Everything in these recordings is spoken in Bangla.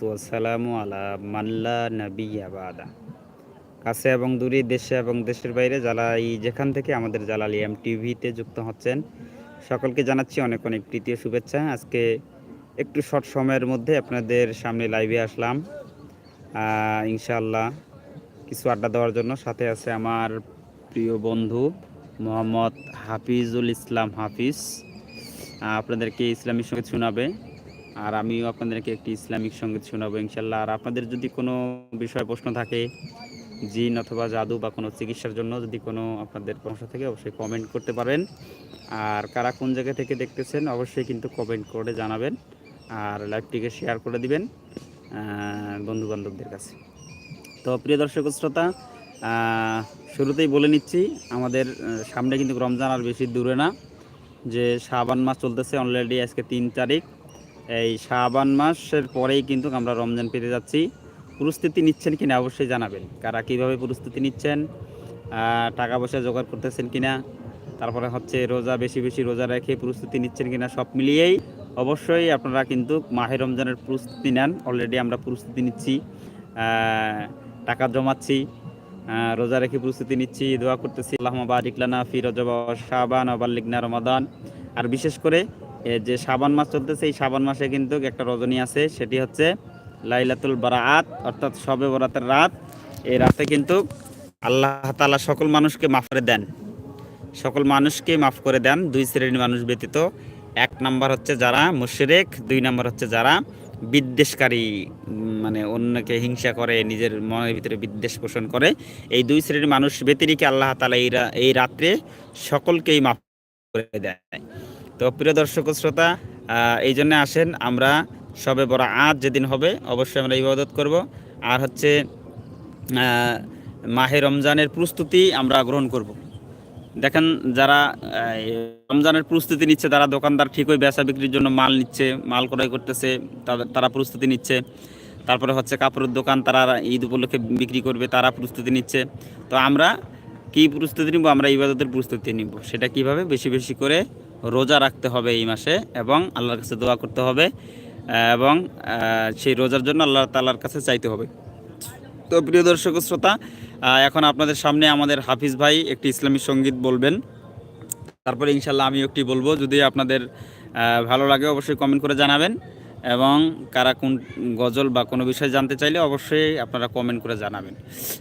সালাতু সালামু আলা মাল্লা নবী আবাদা কাছে এবং দূরে, দেশে এবং দেশের বাইরে যারা এই যেখান থেকে আমাদের জালালি এম টিভিতে যুক্ত হচ্ছেন, সকলকে জানাচ্ছি অনেক অনেক প্রীতীয় শুভেচ্ছা। আজকে একটু শর্ট সময়ের মধ্যে আপনাদের সামনে লাইভে আসলাম। ইনশাল্লাহ কিছু আড্ডা দেওয়ার জন্য। সাথে আছে আমার প্রিয় বন্ধু মোহাম্মদ হাফিজুল ইসলাম হাফিজ। আপনাদেরকে ইসলামিক সংগীত শোনাবে। আর আমিও আপনাদেরকে একটি ইসলামিক সংগীত শোনাবো, ইনশাল্লাহ। আর আপনাদের যদি কোনো বিষয়ে প্রশ্ন থাকে, জিন অথবা জাদু বা কোনো চিকিৎসার জন্য যদি কোনো আপনাদের সমস্যা থাকে, অবশ্যই কমেন্ট করতে পারেন আর কারা কোন জায়গা থেকে দেখতেছেন, অবশ্যই কিন্তু কমেন্ট করে জানাবেন আর লাইভটিকে শেয়ার করে দিবেন বন্ধু বান্ধবদের কাছে। তো প্রিয় দর্শক শ্রোতা শুরুতেই বলে নিচ্ছি, আমাদের সামনে কিন্তু রমজান আর বেশি দূরে না। যে শাবান মাস চলতেছে অলরেডি আজকে তিন তারিখ। এই শাবান মাসের পরেই কিন্তু আমরা রমজান পেতে যাচ্ছি। প্রস্তুতি নিচ্ছেন কিনা অবশ্যই জানাবেন। কারা কীভাবে প্রস্তুতি নিচ্ছেন টাকা পয়সা জোগাড় করতেছেন কিনা, তারপরে হচ্ছে রোজা, বেশি বেশি রোজা রেখে প্রস্তুতি নিচ্ছেন কিনা সব মিলিয়েই অবশ্যই আপনারা কিন্তু মাহে রমজানের প্রস্তুতি নেন। অলরেডি আমরা প্রস্তুতি নিচ্ছি টাকা জমাচ্ছি রোজা রেখে প্রস্তুতি নিচ্ছি, দোয়া করতেছি। আল্লাহ বারিকলানা ফি রজব শাবান আবাল্লিগনা রমাদান। আর বিশেষ করে যে শাবান মাস চলতেছে, এই শাবান মাসে কিন্তু একটা রজনী আছে, সেটি হচ্ছে লাইলাতুল বারাত অর্থাৎ শবে বরাতের রাত। এই রাতে কিন্তু আল্লাহ তালা সকল মানুষকে মাফ করে দেন। সকল মানুষকে মাফ করে দেন, দুই শ্রেণির মানুষ ব্যতীত। এক নাম্বার হচ্ছে যারা মুশরিক, দুই নাম্বার হচ্ছে যারা বিদ্বেষকারী মানে অন্যকে হিংসা করে, নিজের মনের ভিতরে বিদ্বেষ পোষণ করে। এই দুই শ্রেণির মানুষ ব্যতিরিকে আল্লাহ তালা এই এই রাত্রে সকলকেই মাফ করে দেয়। তো প্রিয় দর্শক শ্রোতা এই জন্য আসেন আমরা সবে বড় আজ যেদিন হবে, অবশ্যই আমরা ইবাদত করব। আর হচ্ছে মাহে রমজানের প্রস্তুতি আমরা গ্রহণ করব। দেখেন যারা রমজানের প্রস্তুতি নিচ্ছে, তারা দোকানদার ঠিকই বেচা বিক্রির জন্য মাল নিচ্ছে, মাল ক্রয় করতেছে তারা প্রস্তুতি নিচ্ছে। তারপরে হচ্ছে কাপড়ের দোকান, তারা ঈদ উপলক্ষে বিক্রি করবে, তারা প্রস্তুতি নিচ্ছে। তো আমরা কি প্রস্তুতি নিব? আমরা ইবাদতের প্রস্তুতি নিব। সেটা কীভাবে? বেশি বেশি করে রোজা রাখতে হবে এই মাসে এবং আল্লাহর কাছে দোয়া করতে হবে এবং সেই রোজার জন্য আল্লাহ তাল্লার কাছে চাইতে হবে। তো প্রিয় দর্শক শ্রোতা এখন আপনাদের সামনে আমাদের হাফিজ ভাই একটি ইসলামী সংগীত বলবেন। তারপরে ইনশাল্লাহ আমি একটি বলব। যদি আপনাদের ভালো লাগে অবশ্যই কমেন্ট করে জানাবেন। এবং কারা কোন গজল বা কোনো বিষয় জানতে চাইলে অবশ্যই আপনারা কমেন্ট করে জানাবেন।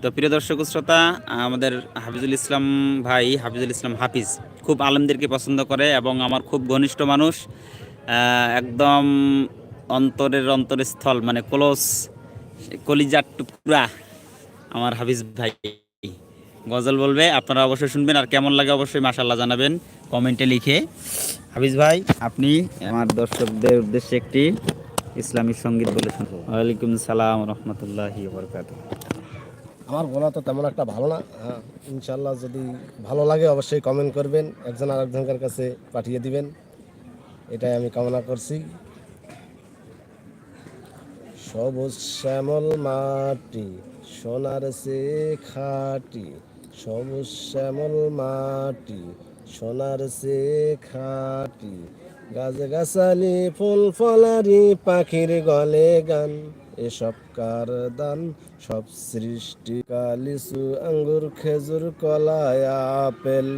তো প্রিয় দর্শক শ্রোতা, আমাদের হাফিজুল ইসলাম ভাই হাফিজুল ইসলাম হাফিজ খুব আলেমদেরকে পছন্দ করে এবং আমার খুব ঘনিষ্ঠ মানুষ একদম অন্তরের অন্তরস্থল মানে ক্লোজ কলিজার টুকরা আমার হাফিজ ভাই। গজল বলবে আপনারা অবশ্যই শুনবেন আর কেমন লাগে অবশ্যই মাশাল্লাহ জানাবেন কমেন্টে লিখে। হাফিজ ভাই আপনি আমার দর্শকদের উদ্দেশ্যে একটি ইসলামিক সংগীত বলে শুনব। ওয়ালাইকুম সালাম রহমতুল্লাহি বরকাত আমার গলা তো তেমন একটা ভালো না। হ্যাঁ, ইনশাল্লাহ যদি ভালো লাগে অবশ্যই কমেন্ট করবেন একজন আরেকজনের কাছে পাঠিয়ে দিবেন। এটাই আমি কামনা করছি। সবুজ শ্যামল মাটি সোনার সে খাটি সবুজ শ্যামল মাটি, সোনার সে খাটি। গাছ গাছালি ফুল ফলারি, পাখির গলে গান। এসব কার দান? সব সৃষ্টি কালিসু আঙ্গুর, খেজুর কলায় আপেল।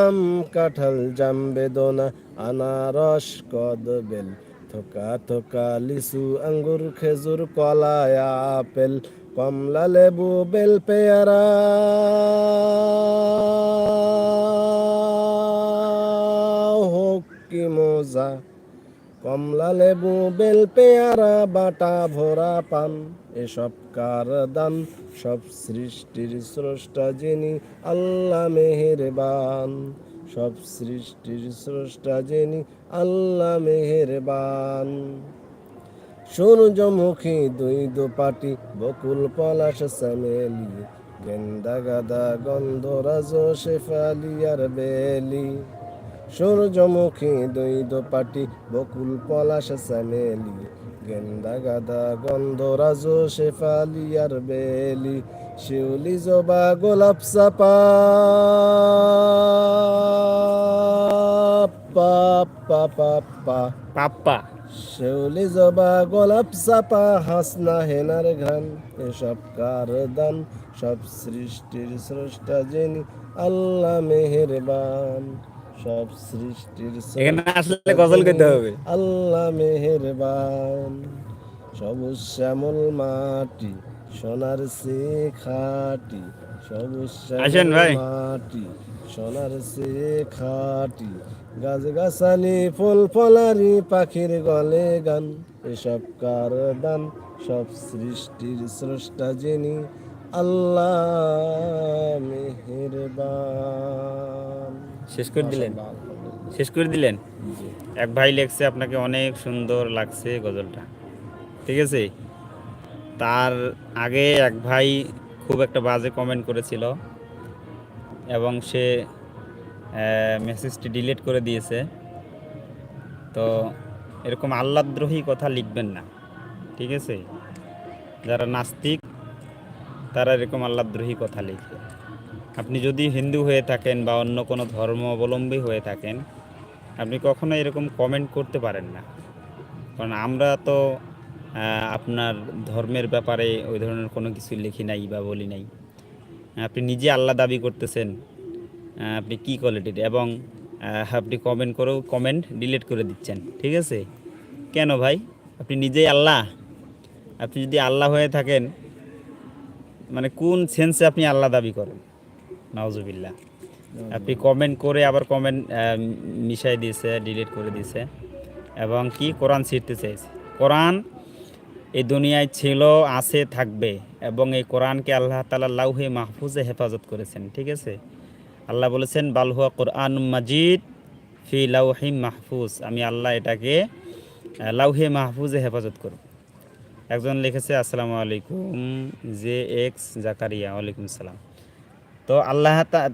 আম, কাঁঠাল, জাম, বেদনা, আনারস কদবেল থোকা থোকা লিচু, আঙ্গুর, খেজুর কলায় আপেল। কমলা লেবু বেল পেয়ারা। হোক কি মজা। কমলা লেবু বেল পেয়ারা, বাটা ভরা পান। এসব কার দান? সব সৃষ্টির স্রষ্টা যিনি আল্লাহ মেহেরবান। সব সৃষ্টির স্রষ্টা যিনি আল্লাহ মেহেরবান। সূর্যমুখী দুই দুপাটি, বকুল পলাশ শ্যামেলি গেন্দা গাদা গন্ধরাজ শেফালি আর বেলি। সূর্যমুখী দুই দুপাটি, বকুল পলাশ শ্যামেলি গেন্দা গাদা গন্ধরাজ শেফালি আর বেলি। শিউলি জবা গোলাপ চাপা, পা পা পা পা। পাপ্পা। শেউলি জবা গোলাপ চাপা হাসনা হেনার ঘান এসব কার দান? সব সৃষ্টির স্রষ্টা যিনি আল্লাহ মেহেরবান। সব সৃষ্টির এখানে আসলে গজল গাইতে হবে। আল্লাহ মেহেরবান। সবুজ শ্যামল মাটি সোনার সে খাটি। সবুজ শ্যামল মাটি সোনার সে খাটি। গাছ গাছালি ফুল ফলারি পাখির গলে গান এসব কার দান? সব সৃষ্টির স্রষ্টা যিনি আল্লাহ মেহেরবান। শেষ করে দিলেন? শেষ করে দিলেন? এক ভাই লেখছে আপনাকে অনেক সুন্দর লাগছে গজলটা। ঠিক আছে? তার আগে এক ভাই খুব একটা বাজে কমেন্ট করেছিল এবং সে মেসেজটি ডিলিট করে দিয়েছে। তো এরকম আল্লাদ্রোহী কথা লিখবেন না, ঠিক আছে? যারা নাস্তিক, তারা এরকম আল্লাদ্রোহী কথা লিখবে। আপনি যদি হিন্দু হয়ে থাকেন বা অন্য কোনো ধর্ম অবলম্বী হয়ে থাকেন, আপনি কখনো এরকম কমেন্ট করতে পারেন না। কারণ আমরা তো আপনার ধর্মের ব্যাপারে ওই ধরনের কোনো কিছু লিখি নাই বা বলি নাই। আপনি নিজে আল্লাহ দাবি করতেছেন আপনি কি কোয়ালিটির এবং আপনি কমেন্ট করেও কমেন্ট ডিলিট করে দিচ্ছেন ঠিক আছে? কেন ভাই? আপনি নিজেই আল্লাহ। আপনি যদি আল্লাহ হয়ে থাকেন মানে কোন সেন্সে আপনি আল্লাহ দাবি করেন? নওজুবিল্লাহ আপনি কমেন্ট করে আবার কমেন্ট মিশাই দিয়েছে ডিলিট করে দিয়েছে। এবং কি? কোরআন ছিঁড়তে চাইছে। কোরআন এই দুনিয়ায় ছিল আছে থাকবে। এবং এই কোরআনকে আল্লাহ তালা লাউহে মাহফুজে হেফাজত করেছেন ঠিক আছে? আল্লাহ বলেছেন বালহুয়া কোরআন মাজিদ ফি লাউহি মাহফুজ। আমি আল্লাহ এটাকে লাউহে মাহফুজে হেফাজত করব। একজন লিখেছে আসসালামু আলাইকুম জে এক্স জাকারিয়া ওয়ালাইকুম সালাম। তো আল্লাহ তা-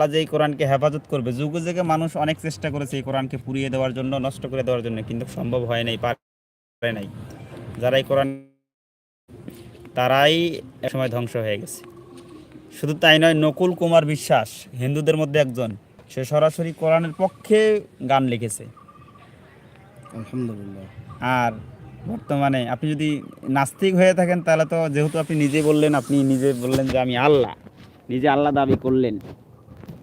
আহ, যে এই কোরআনকে হেফাজত করবে যুগে যুগে মানুষ অনেক চেষ্টা করেছে এই কোরআনকে পুড়িয়ে দেওয়ার জন্য নষ্ট করে দেওয়ার জন্য কিন্তু সম্ভব হয় নাই পারে নাই। যারা এই কোরআন তারাই একসময় ধ্বংস হয়ে গেছে। শুধু তাই নয় নকুল কুমার বিশ্বাস হিন্দুদের মধ্যে একজন সে সরাসরি কোরআনের পক্ষে গান লিখেছে। আলহামদুলিল্লাহ। আর বর্তমানে আপনি যদি নাস্তিক হয়ে থাকেন তাহলে তো যেহেতু আপনি নিজে বললেন আপনি নিজে বললেন যে আমি আল্লাহ নিজে আল্লাহ দাবি করলেন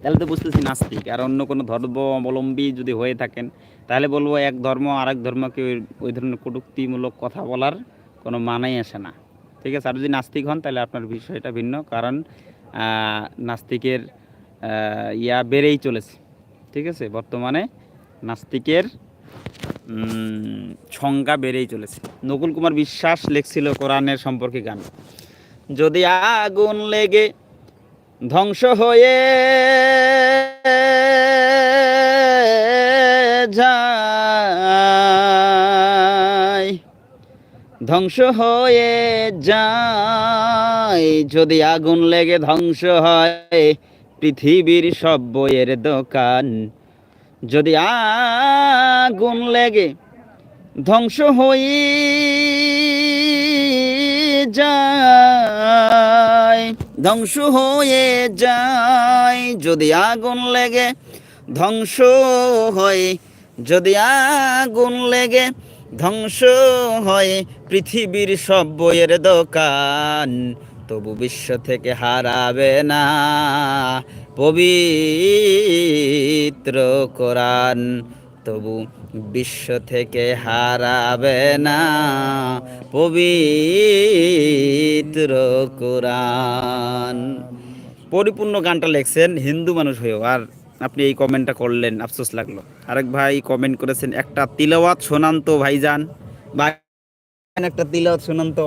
তাহলে তো বুঝতেছি নাস্তিক। আর অন্য কোনো ধর্ম অবলম্বী যদি হয়ে থাকেন তাহলে বলব এক ধর্ম আরেক ধর্মকে ওই- ওই ধরনের কটুক্তিমূলক কথা বলার কোনো মানাই আসে না। ঠিক আছে? আর যদি নাস্তিক হন তাহলে আপনার বিষয়টা ভিন্ন। কারণ নাস্তিকের ইয়া বেড়েই চলেছে। ঠিক আছে? বর্তমানে নাস্তিকের সংখ্যা বেড়েই চলেছে। নকুল কুমার বিশ্বাস লেখছিল কোরআনের সম্পর্কে গান। যদি আগুন লেগে ধ্বংস হয়ে যায়, ধ্বংস হয়ে যায় যদি আগুন লেগে ধ্বংস হয়, পৃথিবীর সব বইয়ের দোকান। যদি আগুন লেগে ধ্বংস হই যায়, ধ্বংস হয়ে যায়। যদি আগুন লেগে ধ্বংস হয়, যদি আগুন লেগে ধ্বংস হয়, পৃথিবীর সব বইয়ের দোকান। তবু বিশ্ব থেকে হারাবে না। পবিত্র কোরআন তবু বিশ্ব থেকে হারাবে না। পবিত্র কোরআন। পরিপূর্ণ গানটা লেখছেন হিন্দু মানুষ হয়েও, আর আপনি এই কমেন্টটা করলেন, আফসোস লাগল। আরেক ভাই কমেন্ট করেছেন, একটা তিলাওয়াত শোনান তো ভাইজান। ভাই একটা তিলাওয়াত শোনান তো।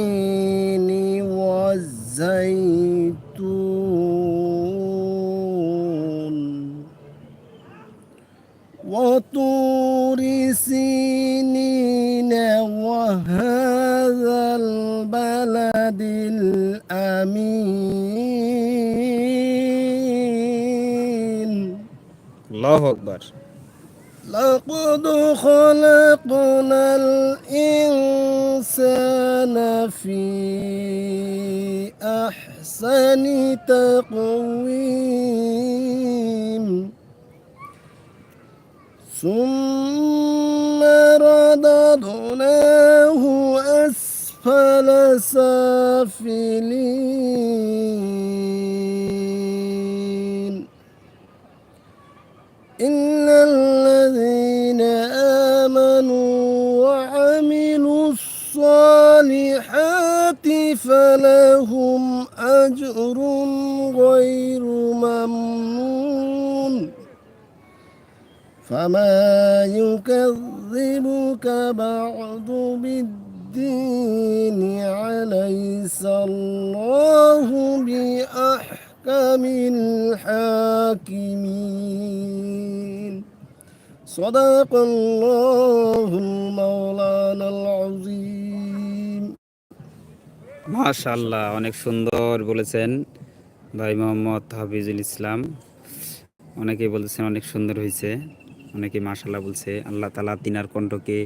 أحسن تقويم. ثم رددناه أسفل سافلين. إلا الذين آمنوا وعملوا الصالحات فلهم أجر غير ممنون. فما يكذبك بعد بالدين عليس الله بأحكم الحاكمين؟ صدق الله المولانا العظيم. মাশাল্লাহ অনেক সুন্দর বলেছেন ভাই মোহাম্মদ হাফিজুল ইসলাম। অনেকেই বলছেন অনেক সুন্দর হয়েছে অনেকে মাশাল্লাহ বলছে। আল্লাহ তালা তিনার কণ্ঠকে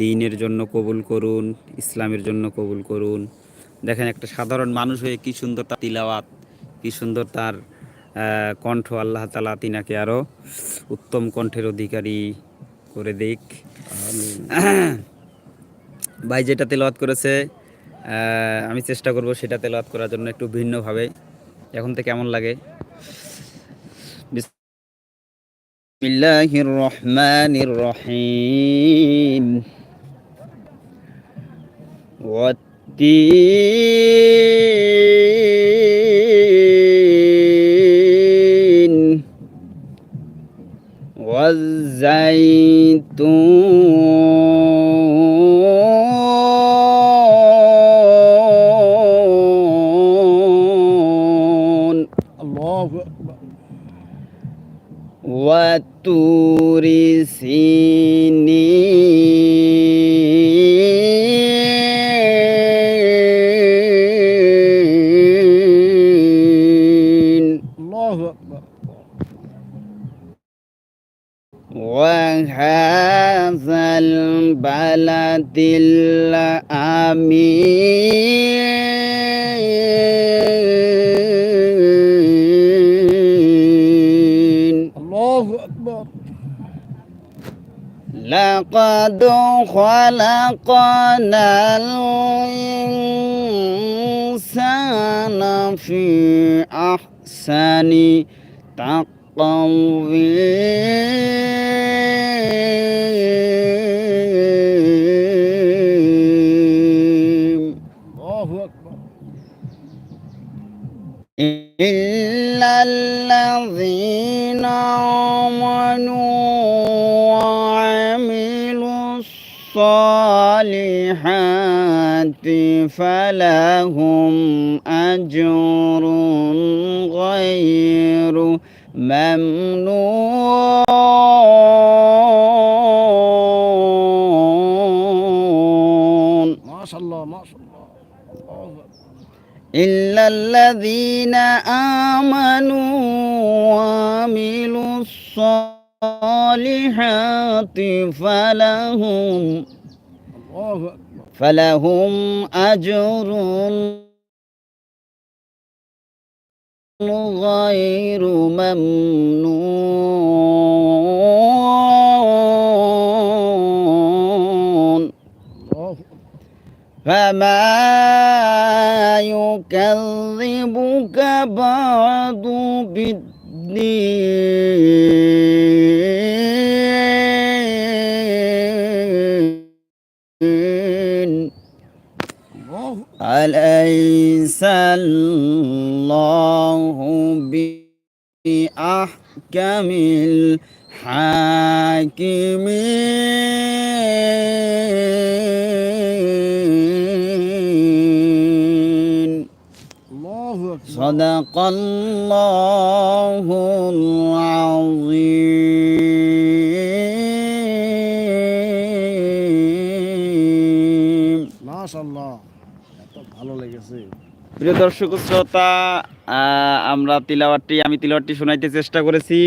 দিনের জন্য কবুল করুন ইসলামের জন্য কবুল করুন। দেখেন একটা সাধারণ মানুষ হয়ে কী সুন্দর তার তিলাওয়াত কি সুন্দর তার কণ্ঠ। আল্লাহ তালা তিনাকে আরও উত্তম কণ্ঠের অধিকারী করে দিক। ভাই যেটা তেলাওয়াত করেছে আমি চেষ্টা করব সেটা তেলাওয়াত করার জন্য একটু ভিন্নভাবে এখন থেকে কেমন লাগে বিসমিল্লাহির রহমানির রহিম والتين والزيتون وتور لقد خلقنا الإنسان في أحسن تقويم الله أكبر إلا الذين آمنوا فلهم أجر غير ممنون. ما شاء الله ما شاء الله. إلا الذين آمنوا وعملوا الصالحات فلهم الله أكبر. فلهم أجر غير ممنون. فما يكذبك بعد بالدين. أليس الله بأحكم الحاكمين؟ صدق الله العظيم. প্রিয় দর্শক শ্রোতা আমরা তিলাওয়াতটি, আমি তিলাওয়াতটি শোনাইতে চেষ্টা করেছি।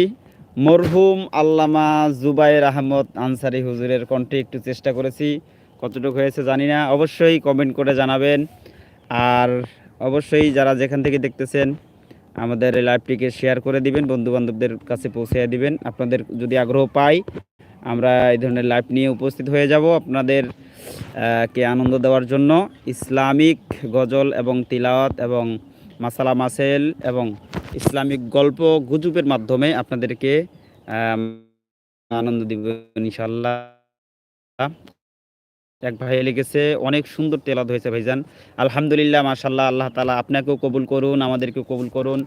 মরহুম আল্লামা জুবাইর আহমদ আনসারি হুজুরের কণ্ঠে একটু চেষ্টা করেছি। কতটুকু হয়েছে জানি না, অবশ্যই কমেন্ট করে জানাবেন। আর অবশ্যই যারা যেখান থেকে দেখতেছেন, আমাদের লাইভটিকে শেয়ার করে দিবেন বন্ধু বান্ধবদের কাছে পৌঁছে দিবেন। আপনাদের যদি আগ্রহ পাই, আমরা এই ধরনের লাইভ নিয়ে উপস্থিত হয়ে যাব। আপনাদের কে আনন্দ দেওয়ার জন্য ইসলামিক গজল এবং তিলাওয়াত এবং মাসালা মাসেল এবং ইসলামিক গল্প গুজবের মাধ্যমে আপনাদেরকে আনন্দ দিব ইনশাল্লাহ এক ভাই লিখেছে অনেক সুন্দর তেলাদ হয়েছে ভাইজান। আলহামদুলিল্লাহ মাশাল্লাহ আল্লাহ তালা আপনাকেও কবুল করুন, আমাদেরকেও কবুল করুন।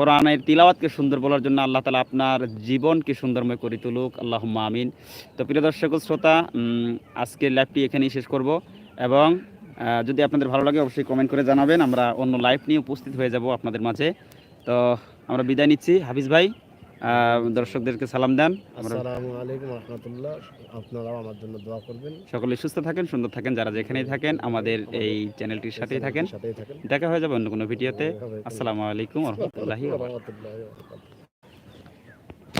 কোরআনের তিলাওয়াতকে সুন্দর বলার জন্য আল্লাহ তালা আপনার জীবনকে সুন্দরময় করে তুলুক। আল্লাহ আমিন। তো প্রিয় দর্শক শ্রোতা আজকের লাইভটি এখানেই শেষ করব এবং যদি আপনাদের ভালো লাগে অবশ্যই কমেন্ট করে জানাবেন। আমরা অন্য লাইভ নিয়ে উপস্থিত হয়ে যাব আপনাদের মাঝে। তো আমরা বিদায় নিচ্ছি। হাফিজ ভাই দর্শকদেরকে সালাম দেন। আসসালামু আলাইকুম রহমতুল্লাহ। আপনারাও আমার জন্য দোয়া করবেন। সকলে সুস্থ থাকেন সুন্দর থাকেন যারা যেখানেই থাকেন আমাদের এই চ্যানেলটির সাথেই থাকেন। দেখা হয়ে যাবে অন্য কোনো ভিডিওতে। আসসালামু আলাইকুম রহমতুল্লাহি রহমতুল্লাহ